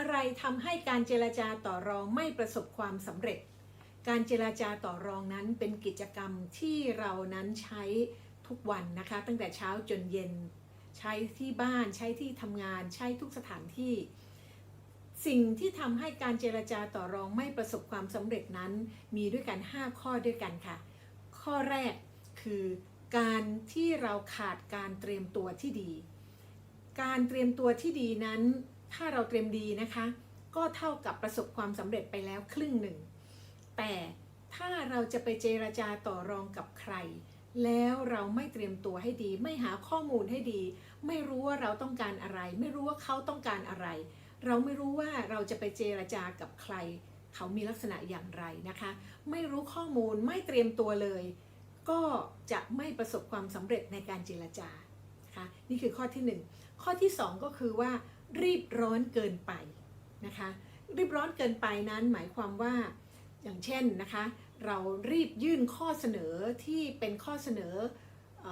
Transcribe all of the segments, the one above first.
อะไรทำให้การเจรจาต่อรองไม่ประสบความสำเร็จ การเจรจาต่อรองนั้นเป็นกิจกรรมที่เรานั้นใช้ทุกวันนะคะ ตั้งแต่เช้าจนเย็น ใช้ที่บ้านใช้ที่ทำงานใช้ทุกสถานที่ สิ่งที่ทำให้การเจรจาต่อรองไม่ประสบความสำเร็จนั้น มีด้วยกัน 5 ข้อด้วยกันค่ะ ข้อแรกคือการที่เราขาดการเตรียมตัวที่ดี การเตรียมตัวที่ดีนั้น ถ้าเราเตรียมดีนะคะ ก็เท่ากับประสบความสำเร็จไปแล้วครึ่งหนึ่ง แต่ถ้าเราจะไปเจรจาต่อรองกับใคร แล้วเราไม่เตรียมตัวให้ดี ไม่หาข้อมูลให้ดี ไม่รู้ว่าเราต้องการอะไร ไม่รู้ว่าเขาต้องการอะไร เราไม่รู้ว่าเราจะไปเจรจากับใคร เขามีลักษณะอย่างไรนะคะ ไม่รู้ข้อมูลไม่เตรียมตัวเลย ก็จะไม่ประสบความสำเร็จในการเจรจานะคะนี่คือข้อที่หนึ่งข้อที่สองก็คือว่า รีบร้อนเกินไปนะคะ รีบร้อนเกินไปนั้นหมายความว่าอย่างเช่นนะคะ เรารีบยื่นข้อเสนอที่เป็นข้อเสนออ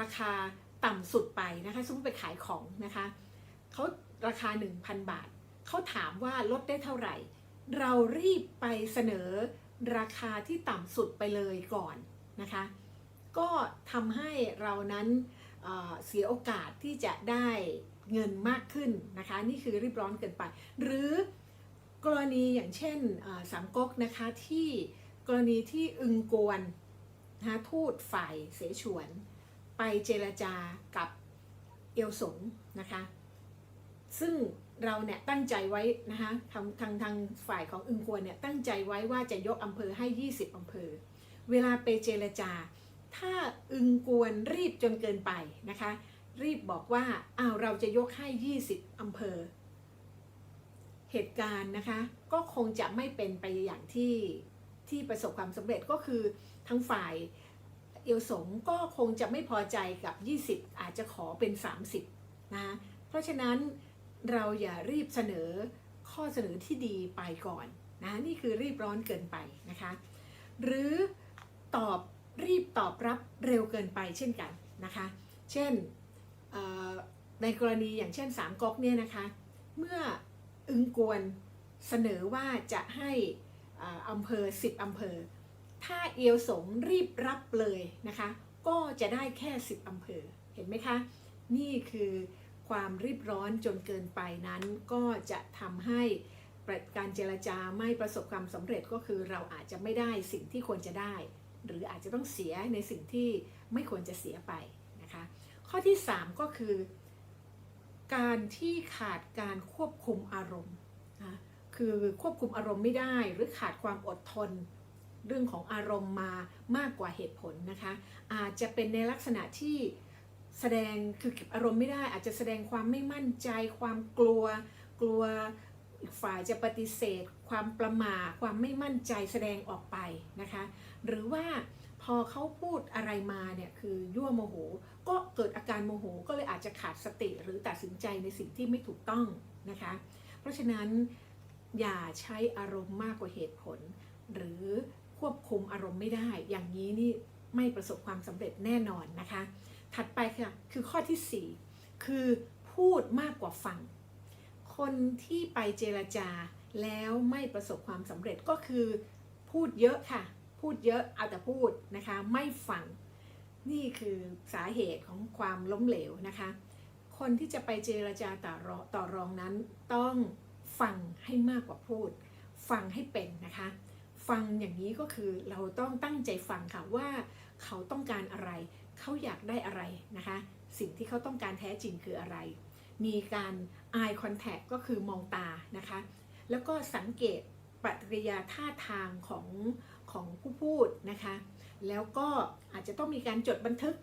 ราคาต่ำสุดไปนะคะสมมติไปขายของนะคะเขาราคา 1,000 บาท เขาถามว่าลดได้เท่าไหร่ เรารีบไปเสนอราคาที่ต่ำสุดไปเลยก่อนนะคะ ก็ทำให้เรานั้นเเสียโอกาสที่จะได้ เงินมากขึ้นนะคะ นี่คือรีบร้อนเกินไป หรือกรณีอย่างเช่นสามก๊กนะคะที่กรณีที่อึงกวนนะะทูตฝ่ายเสฉวน ไปเจรจากับเอลสงนะคะ ซึ่งเราเนี่ยตั้งใจไว้นะคะทางทางทางฝ่ายของอึงกวนเนี่ยตั้งใจไว้ว่าจะยกอำเภอให้ 20อำเภอ เวลาไปเจรจา ถ้าอึงกวนรีบจนเกินไปนะคะ รีบบอกว่าอ้าวเราจะยกให้ 20 อำเภอ เหตุการณ์นะคะ ก็คงจะไม่เป็นไปอย่างที่ที่ประสบความสำเร็จก็คือทั้งฝ่ายเอลสงก็คงจะไม่พอใจกับ 20 อาจจะขอเป็น 30 นะ เพราะฉะนั้นเราอย่ารีบเสนอข้อเสนอที่ดีไปก่อนนะนี่คือรีบร้อนเกินไปนะคะ หรือตอบรีบตอบรับเร็วเกินไปเช่นกันนะคะ เช่น ในกรณีอย่างเช่นสามก๊กเนี่ยนะคะ เมื่ออึงกวนเสนอว่าจะให้อำเภอ 10 อำเภอ ถ้าเอียวสงรีบรับเลยนะคะ ก็จะได้แค่ 10 อำเภอ เห็นไหมคะ นี่คือความรีบร้อนจนเกินไปนั้น ก็จะทำให้การเจรจาไม่ประสบความสำเร็จก็คือเราอาจจะไม่ได้สิ่งที่ควรจะได้ หรืออาจจะต้องเสียในสิ่งที่ไม่ควรจะเสียไป ข้อที่ 3 ก็คือ การที่ขาดการควบคุมอารมณ์นะคือควบคุมอารมณ์ไม่ได้หรือขาดความอดทน เรื่องของอารมณ์มามากกว่าเหตุผลนะคะ อาจจะเป็นในลักษณะที่แสดงคือเก็บอารมณ์ไม่ได้อาจจะแสดงความไม่มั่นใจ ความกลัว กลัวอีกฝ่ายจะปฏิเสธ ความประมาความไม่มั่นใจแสดงออกไปนะคะ หรือว่าพอเขาพูดอะไรมาเนี่ยคือยั่วโมโห ก็ เกิดอาการโมโหก็เลยอาจจะขาดสติหรือตัดสินใจในสิ่งที่ไม่ถูกต้องนะคะ เพราะฉะนั้นอย่าใช้อารมณ์มากกว่าเหตุผล หรือควบคุมอารมณ์ไม่ได้ อย่างนี้นี่ไม่ประสบความสำเร็จแน่นอนนะคะ ถัดไปค่ะคือข้อที่ 4 คือพูดมากกว่าฟัง คนที่ไปเจรจาแล้วไม่ประสบความสำเร็จก็คือ พูดเยอะค่ะ พูดเยอะเอาแต่พูดนะคะ ไม่ฟัง นี่คือสาเหตุของความล้มเหลวนะคะ คนที่จะไปเจรจาต่อรองต่อรองนั้น ต้องฟังให้มากกว่าพูด ฟังให้เป็นนะคะ ฟังอย่างนี้ก็คือเราต้องตั้งใจฟังค่ะว่าเขาต้องการอะไร เขาอยากได้อะไรนะคะ สิ่งที่เขาต้องการแท้จริงคืออะไร มีการ eye contact ก็คือมองตานะคะ แล้วก็สังเกตปฏิกิริยาท่าทางของของผู้พูดนะคะ แล้วก็อาจจะต้องมีการจดบันทึก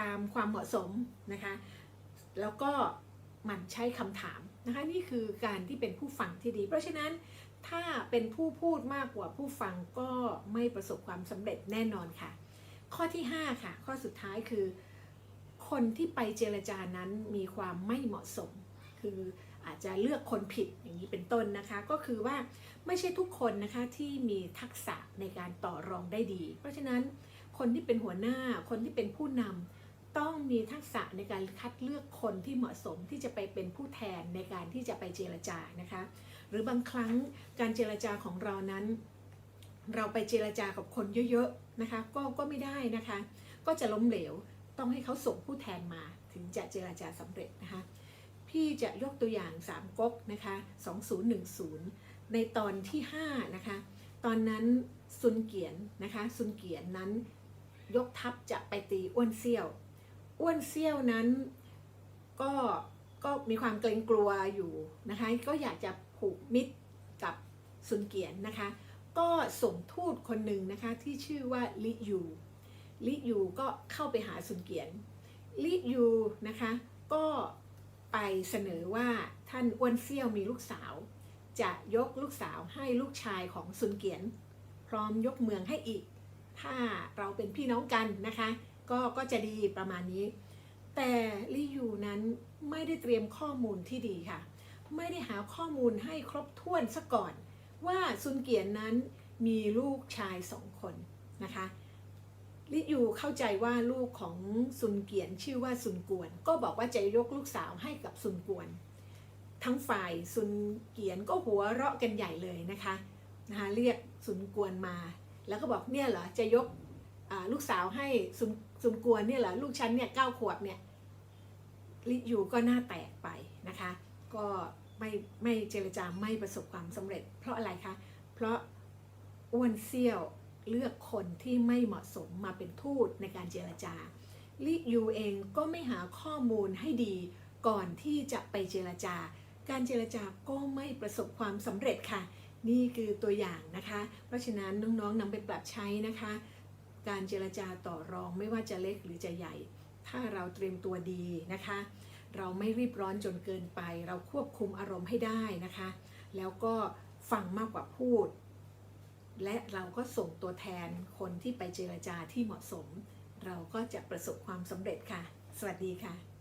ตามความเหมาะสมนะคะ แล้วก็หมันใช้คำถามนะคะนี่คือการที่เป็นผู้ฟังที่ดี เพราะฉะนั้นถ้าเป็นผู้พูดมากกว่าผู้ฟังก็ไม่ประสบความสำเร็จแน่นอนค่ะ ข้อที่ 5 ค่ะ ข้อสุดท้ายคือ คนที่ไปเจรจานั้นมีความไม่เหมาะสม คือ อาจจะเลือกคนผิดอย่างนี้เป็นต้นนะคะ ก็คือว่าไม่ใช่ทุกคนนะคะที่มีทักษะในการต่อรองได้ดี เพราะฉะนั้นคนที่เป็นหัวหน้าคนที่เป็นผู้นำต้องมีทักษะในการคัดเลือกคนที่เหมาะสมที่จะไปเป็นผู้แทนในการที่จะไปเจรจานะคะ หรือบางครั้งการเจรจาของเรานั้น เราไปเจรจากับคนเยอะๆนะคะ ก็ก็ไม่ได้นะคะ ก็จะล้มเหลวต้องให้เขาส่งผู้แทนมาถึงจะเจรจาสำเร็จนะคะ พี่จะยกตัวอย่าง3ก๊กนะคะ2010 ในตอนที่5นะคะตอนนั้นซุนเกียนนะคะซุนเกียนนั้นยกทัพจะไปตีอ้วนเซี่ยว อ้วนเซี่ยวนั้นก็ก็มีความเกรงกลัวอยู่นะคะก็อยากจะผูกมิตรกับซุนเกียนนะคะก็ส่งทูตคนหนึ่งนะคะที่ชื่อว่าลิยูลิยูก็เข้าไปหาซุนเกียนลิยูนะคะก็ ไปเสนอว่าท่านอ้วนเซี่ยวมีลูกสาว จะยกลูกสาวให้ลูกชายของซุนเกียน พร้อมยกเมืองให้อีก ถ้าเราเป็นพี่น้องกันนะคะ ก็ก็จะดีประมาณนี้ แต่ลิยูนั้นไม่ได้เตรียมข้อมูลที่ดีค่ะ ไม่ได้หาข้อมูลให้ครบถ้วนซะก่อน ว่าซุนเกียนนั้นมีลูกชายสองคนนะคะ ลิยูเข้าใจว่าลูกของซุนเกียนชื่อว่าซุนกวน ก็บอกว่าจะยกลูกสาวให้กับซุนกวน ทั้งฝ่ายซุนเกียนก็หัวเราะกันใหญ่เลยนะคะนะคะเรียกซุนกวนมา แล้วก็บอกเนี่ยเหรอจะยกลูกสาวให้ซุนซุนกวนเนี่ยเหรอลูกฉันเนี่ยเก้าขวบเนี่ยลิยูก็หน้าแตกไปนะคะ ก็ไม่ไม่เจรจาไม่ประสบความสำเร็จ เพราะอะไรคะเพราะอ้วนเซี่ยว เลือกคนที่ไม่เหมาะสมมาเป็นทูตในการเจรจาลิยูเองก็ไม่หาข้อมูลให้ดีก่อนที่จะไปเจรจา การเจรจาก็ไม่ประสบความสำเร็จค่ะ นี่คือตัวอย่างนะคะ เพราะฉะนั้นน้องๆนำไปปรับใช้นะคะ การเจรจาต่อรองไม่ว่าจะเล็กหรือจะใหญ่ ถ้าเราเตรียมตัวดีนะคะ เราไม่รีบร้อนจนเกินไป เราควบคุมอารมณ์ให้ได้นะคะ แล้วก็ฟังมากกว่าพูด และเราก็ส่งตัวแทนคนที่ไปเจรจาที่เหมาะสม เราก็จะประสบความสำเร็จค่ะ สวัสดีค่ะ